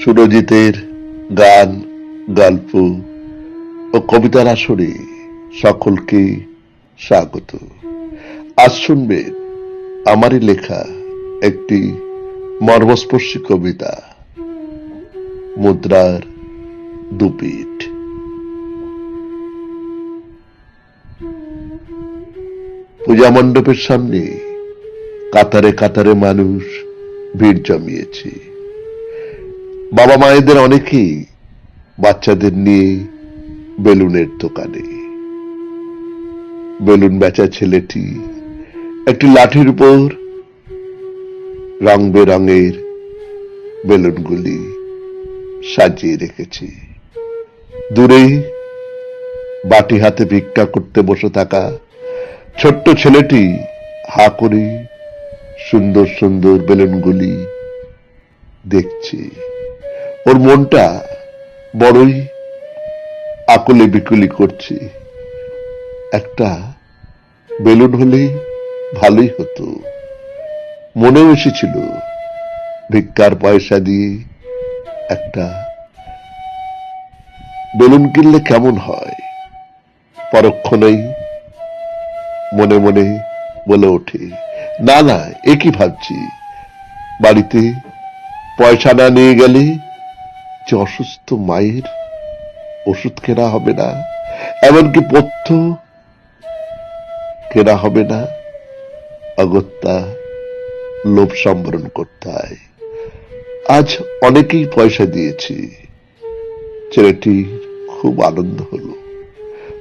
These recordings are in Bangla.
সুরজিতের গান, গল্প ও কবিতার আসরে সকলকে স্বাগত। আজ শুনবেন আমারই লেখা একটি মর্মস্পর্শী কবিতা, মুদ্রার দুপিঠ। পূজা মণ্ডপের সামনে কাতারে কাতারে মানুষ ভিড় জমিয়েছে। বাবা মায়েদের অনেকেই বাচ্চাদের নিয়ে বেলুনের দোকানে। বেলুন বেচা ছেলেটি একটি লাঠির উপর রং বেরঙের বেলুনগুলি সাজিয়ে রেখেছে। দূরে বাটি হাতে ভিক্ষা করতে বসে থাকা ছোট্ট ছেলেটি হা করে সুন্দর সুন্দর বেলুনগুলি দেখছে। ওর মনটা বড়ই আকুলি বিকুলি করছে। একটা বেলুন হলে ভালোই হতো। মনেও এসেছিল ভিক্ষার পয়সা দিয়ে একটা বেলুন কিনলে কেমন হয়। পরক্ষণেই মনে মনে বলে ওঠে, না না, এ কি ভাবছি? বাড়িতে পয়সা না নিয়ে গেলে যে অসুস্থ মায়ের ওষুধ কেনা হবে না, এমনকি পথ্য কেনা হবে না অগত্যা লোভ সম্বরণ করতে হয়। আজ অনেকেই পয়সা দিয়েছি। ছেলেটি খুব আনন্দ হলো।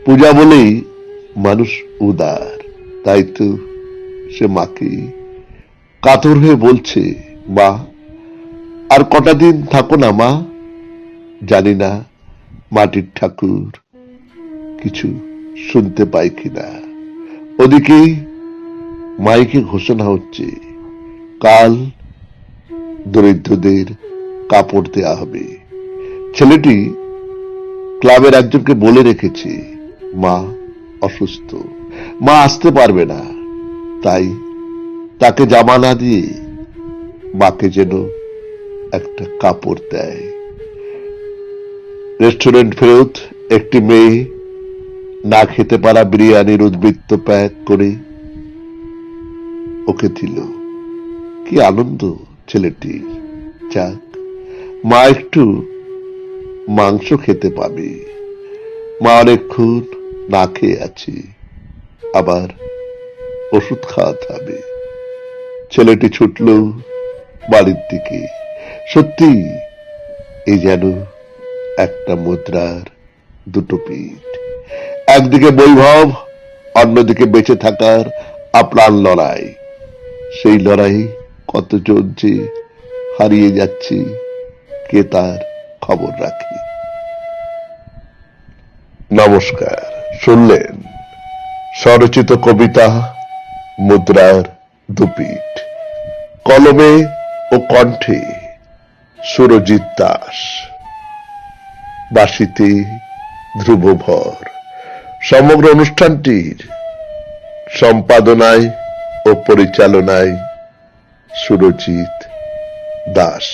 পূজা বলেই মানুষ উদার, তাই তো সে মাকে কাতর হয়ে বলছে, মা, আর কটা দিন থাকো না মা। জানি না মাটির ঠাকুর কিছু শুনতে পাই কিনা। ওদিকে মাইকে ঘোষণা হচ্ছে, কাল দরিদ্রদের কাপড় দেয়া হবে। ছেলেটি ক্লাবের একজনকে বলে রেখেছে, মা অসুস্থ, মা আসতে পারবে না। তাই তাকে জামা না দিয়ে মাকে যেন একটা কাপড় দেয়। রেস্টুরেন্ট ফেরত একটি মেয়ে না খেতে পারা বিরিয়ানির উদ্বৃত্ত প্যাক করে ওকে দিল। কি আনন্দ ছেলেটির। যাক, মা একটু মাংস খেতে পাবে। মা অনেকক্ষণ না খেয়ে আছে। আবার ওষুধ খাওয়াতে হবে। ছেলেটি ছুটল বাড়ির দিকে। সত্যি এই যেন একটা মুদ্রার দুটো পিঠ। একদিকে বৈভব, অন্যদিকে বেঁচে থাকার আপ্রাণ লড়াই। সেই লড়াই কতজন যে হারিয়ে যাচ্ছে, কে তার খবর রাখে? নমস্কার, শুনলেন স্বরচিত কবিতা মুদ্রার দুপিঠ কলমে ও কণ্ঠে সুরজিৎ দাস। বাসিতে ধ্রুবভর। সমগ্র অনুষ্ঠানটির সম্পাদনায় ও পরিচালনায় সুরজিৎ দাস।